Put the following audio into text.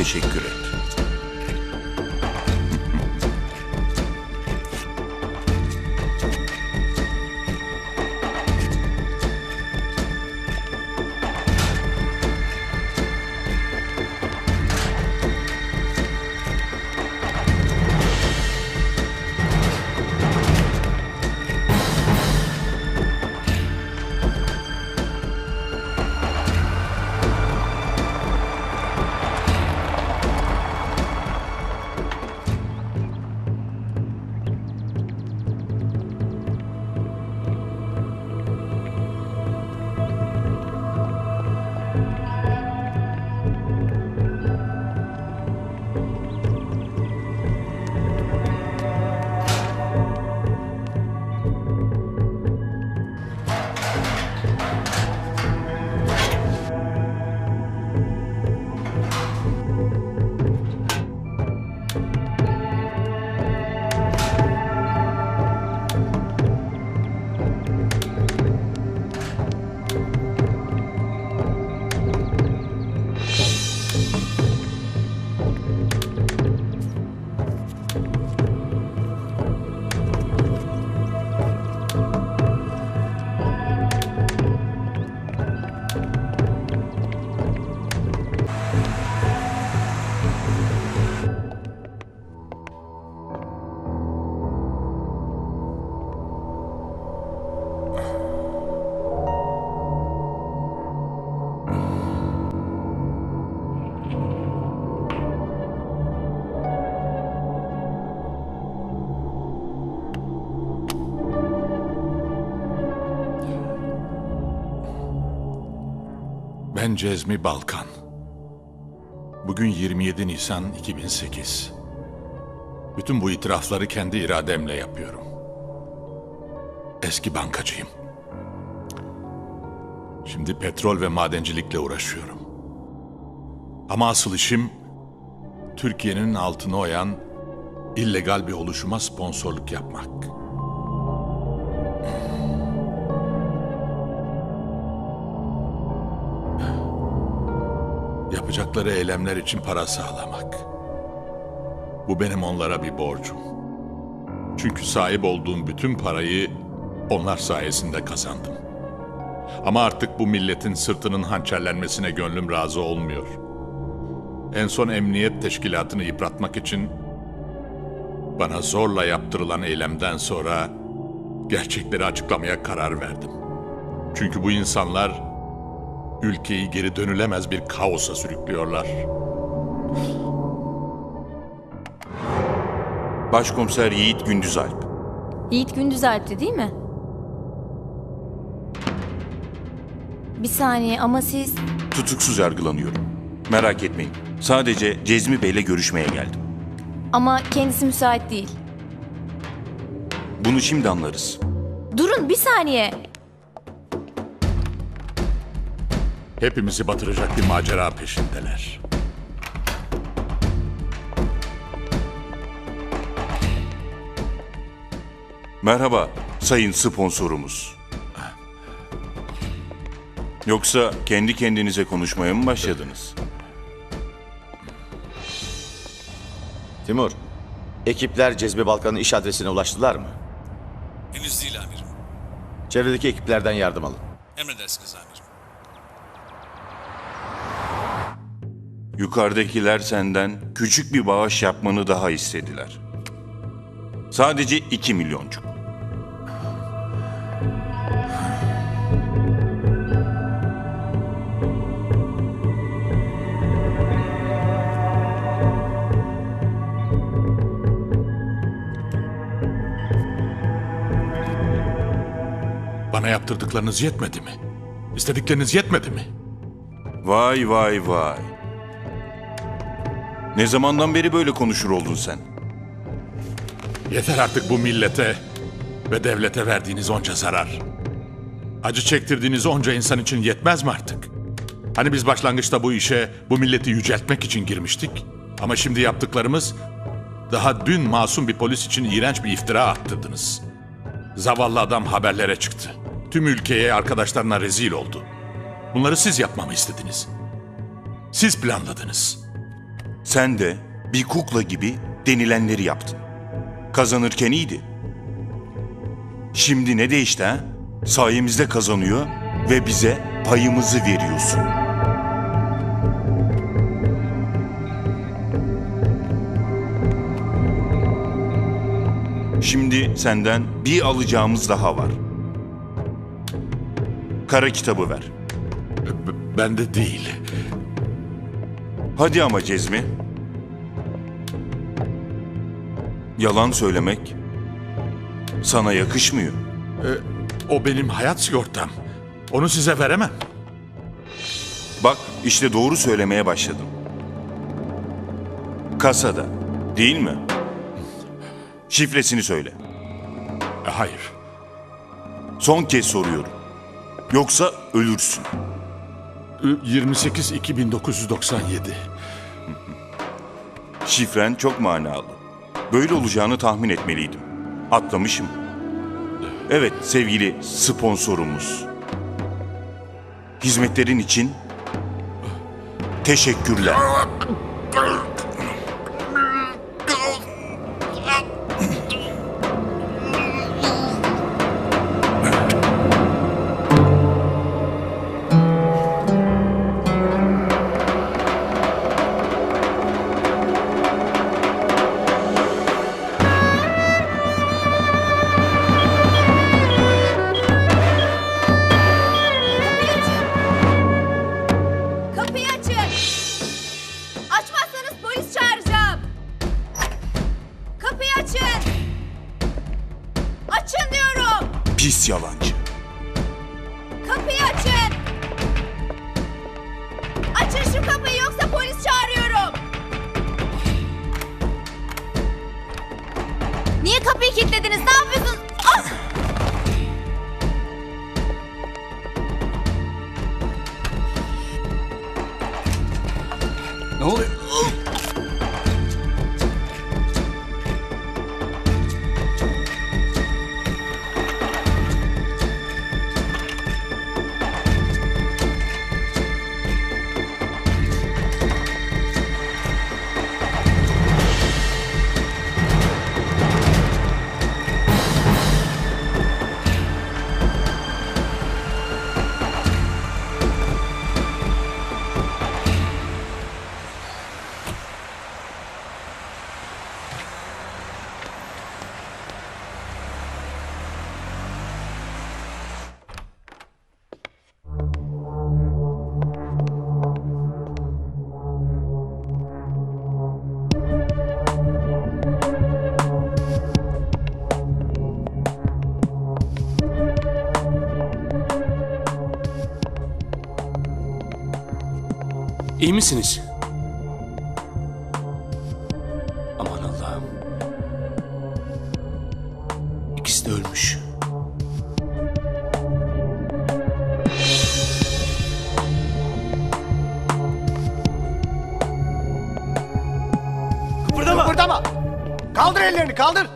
Sponsorumuza teşekkür et. Ben Cezmi Balkan. Bugün 27 Nisan 2008. Bütün bu itirafları kendi irademle yapıyorum. Eski bankacıyım. Şimdi petrol ve madencilikle uğraşıyorum. Ama asıl işim Türkiye'nin altını oyan illegal bir oluşuma sponsorluk yapmak. Yapacakları eylemler için para sağlamak. Bu benim onlara bir borcum. Çünkü sahip olduğum bütün parayı onlar sayesinde kazandım. Ama artık bu milletin sırtının hançerlenmesine gönlüm razı olmuyor. En son emniyet teşkilatını yıpratmak için bana zorla yaptırılan eylemden sonra gerçekleri açıklamaya karar verdim. Çünkü bu insanlar ülkeyi geri dönülemez bir kaosa sürüklüyorlar. Başkomiser Yiğit Gündüzalp. Yiğit Gündüz Alp'ti değil mi? Bir saniye ama siz... Tutuksuz yargılanıyorum. Merak etmeyin. Sadece Cezmi Bey'le görüşmeye geldim. Ama kendisi müsait değil. Bunu şimdi anlarız. Durun bir saniye. Hepimizi batıracak bir macera peşindeler. Merhaba sayın sponsorumuz. Yoksa kendi kendinize konuşmaya mı başladınız? Timur, ekipler Cezmi Balkan'ın iş adresine ulaştılar mı? Henüz değil amirim. Çevredeki ekiplerden yardım alın. Emredersiniz amirim. Yukarıdakiler senden küçük bir bağış yapmanı daha istediler. Sadece iki milyoncuk. Bana yaptırdıklarınız yetmedi mi? İstedikleriniz yetmedi mi? Vay vay vay. Ne zamandan beri böyle konuşur oldun sen? Yeter artık bu millete ve devlete verdiğiniz onca zarar. Acı çektirdiğiniz onca insan için yetmez mi artık? Hani biz başlangıçta bu işe bu milleti yüceltmek için girmiştik. Ama şimdi yaptıklarımız daha dün masum bir polis için iğrenç bir iftira attırdınız. Zavallı adam haberlere çıktı. Tüm ülkeye arkadaşlarına rezil oldu. Bunları siz yapmamı istediniz. Siz planladınız. Sen de bir kukla gibi denilenleri yaptın. Kazanırken iyiydi. Şimdi ne değişti ha? Sayemizde kazanıyor ve bize payımızı veriyorsun. Şimdi senden bir alacağımız daha var. Kara kitabı ver. B- bende değil. Hadi ama Cezmi. Yalan söylemek sana yakışmıyor. O benim hayat sigortam. Onu size veremem. Bak işte doğru söylemeye başladım. Kasada, değil mi? Şifresini söyle. E, Hayır. Son kez soruyorum. Yoksa ölürsün. Ü- 28 2997. Şifren çok manalı. Böyle olacağını tahmin etmeliydim. Atlamışım. Evet sevgili sponsorumuz. Hizmetlerin için teşekkürler. Ne oluyor? İyi misiniz? Aman Allah'ım. İkisi de ölmüş. Kıpırdama. Kaldır ellerini kaldır.